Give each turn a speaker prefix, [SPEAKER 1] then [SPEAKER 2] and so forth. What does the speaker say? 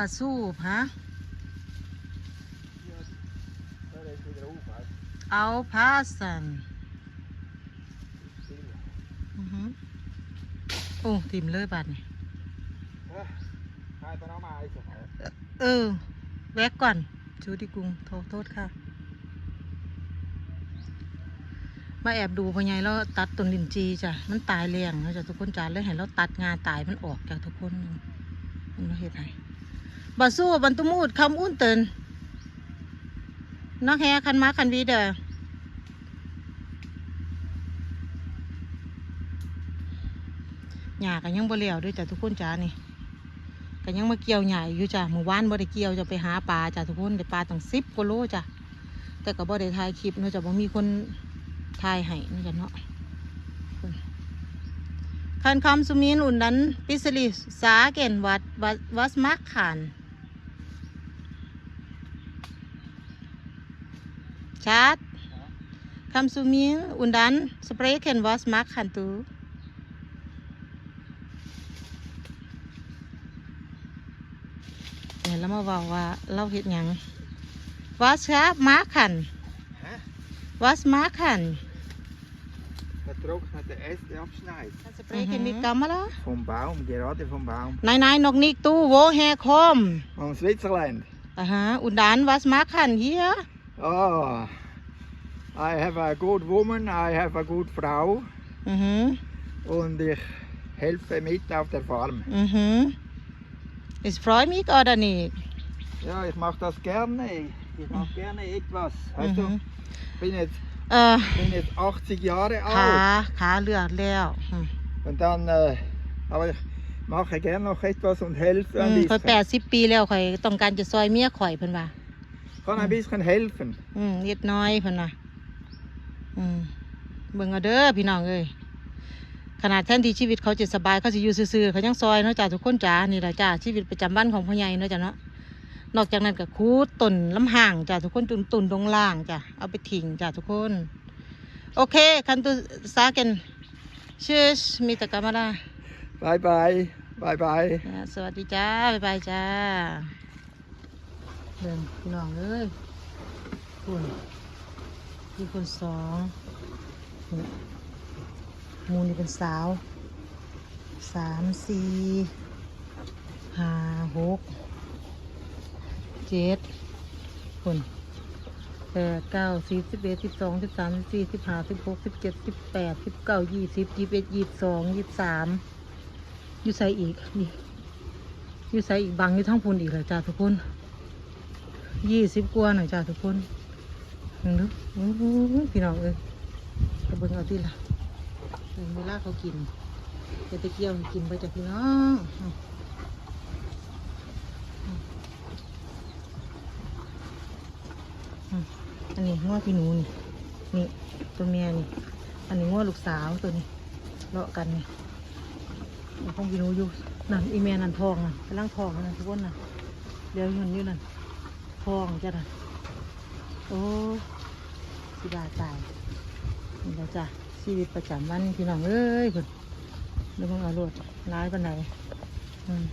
[SPEAKER 1] ลาสู้ฮะ เอาพาสันอือโอ้ทิมเลยบาดนี่เออ แวะก่อน ชูดีกรุงโทษโทษค่ะ มาแอบดูพ่อใหญ่แล้วตัดต้นลินจีจ้ะ มันตายแรงนะจ้ะทุกคนจ้ะเลยเห็นเราตัดงาตายมันออกจากทุกคนมันมาเห็ดไห้ บาสู้บันตุมูดคำอุ้นเตินนักแฮคันมาคันวีเดอหญ้ากันยังบ่เลี้ยวด้วยจ้ะทุกคนจ้านี่กันยังมาเกี่ยวหญ้าอยู่จ้ะหมู่บ้านบ่ได้เกี่ยวจะไปหาปลาจ้ะทุกคนได้ปลาตั้งสิบกิโลจ้ะแต่ก็บ่ได้ถ่ายคลิปเนาะจ้ะบ่มีคนถ่ายให้นาะจ้ะเนาะคันคำสุมีนอุ่นนั้น ปิสลิสาเกนวัดวัดวัสมักขาน ชาร์ตคำสุมีนอุ่นดันสเปรย์เคนวัสมักขันตูเนี่ยแล้วมาบอกว่าเราเห็ดหยังวัสครับมาขัน
[SPEAKER 2] Hè?
[SPEAKER 1] วัสมาขัน
[SPEAKER 2] Het droogt met de ijs die afsnijdt.
[SPEAKER 1] สเปรย์เคนมีกรรมละ
[SPEAKER 2] Van Baum, gerade van Baum.
[SPEAKER 1] นายนายนกนิกตู้โวแฮ คอม
[SPEAKER 2] Van Zwitserland.
[SPEAKER 1] อ่าฮะอุนดานวัสมาขันเฮีย
[SPEAKER 2] Oh, I have a good woman, I have a good Frau
[SPEAKER 1] อือหือ
[SPEAKER 2] und ich helfe mit auf der Farm.
[SPEAKER 1] อือหือ is freu mich oder nicht
[SPEAKER 2] Ja, ich mache das gerne. Ich, ich mache gerne etwas. Weißt
[SPEAKER 1] Mhm.
[SPEAKER 2] du, bin jetzt,
[SPEAKER 1] เออ
[SPEAKER 2] bin jetzt 80 Jahre
[SPEAKER 1] ขา
[SPEAKER 2] alt
[SPEAKER 1] ขาเลือดแล้วอืม
[SPEAKER 2] und dann, äh, aber ich mache gerne noch etwas und helfe
[SPEAKER 1] อื
[SPEAKER 2] ein
[SPEAKER 1] มข่อยแป
[SPEAKER 2] bisschen.
[SPEAKER 1] ดสิบปีแล้วข่อยต้องการจะซอยเมียข่อยเพิ่นว่า
[SPEAKER 2] Kann ein bisschen helfen.
[SPEAKER 1] อืมเล็กน้อยเพิ่นว่าอืมเบิ่งเอาเด้อพี่น้องเอ้ยขนาดแทนที่ชีวิตเขาจะสบายเขาสิอยู่ซื่อๆเขายังซอยเนาะจ้าทุกคนจ้านี่แหละจ้าชีวิตประจำวันของพ่อใหญ่เนาะจ้าเนาะนอกจากนั้นก็คูดต้นลำห่างจ้าทุกคนตุนตุนดงล่างจ้าเอาไปทิ้งจ้าทุกคน โอเคคันตุสาเกนชื่อมีตะกามาดา
[SPEAKER 2] Bye bye. Bye bye.
[SPEAKER 1] อ่าสวัสดีจ้าบ๊ายบายจ้า เดินพี่น้องเอ้ยคุณมีคนสองนี่หมูนี่เป็นสาวสามสี่ห้าหกเจ็ดคนแปดเก้าสิบสิบเอ็ดสิบสองสิบสามสิบสี่สิบห้าสิบหกสิบเจ็ดสิบแปดสิบเก้ายี่สิบยี่สิบเอ็ดยี่สิบสองยี่สิบสามอยู่ใส่อีกนี่อยู่ใส่อีกบังอยู่ทั้งพูนอีกเลยจ้าทุกคน ยี่สิบกว่าหน่อยจ้าทุกคนเห็นดูพี่น้องเอ้ยกระเบื้องเอาที่ละเวลาเขากินเดี๋ยวตะเกียวกินไปจากพี่น้องอันนี้ง้อพี่หนูนี่นี่ตัวเมียนี่ อันนี้ง้อลูกสาวตัวนี้เลาะกันนี่เดี๋ยวคงกินรู้อยู่นั่นอีเมียนั่นทองน่ะกำลังทองนั่นทุกคนน่ะเดี๋ยวอยู่อยู่นั่น ทองจ้ะนะโอ้สิบาตายนี่แล้วจ้ะชีวิตประจำวันพี่น้องเอ้ยคุณแล้วมึงเอารถร้ายปันไหนอืม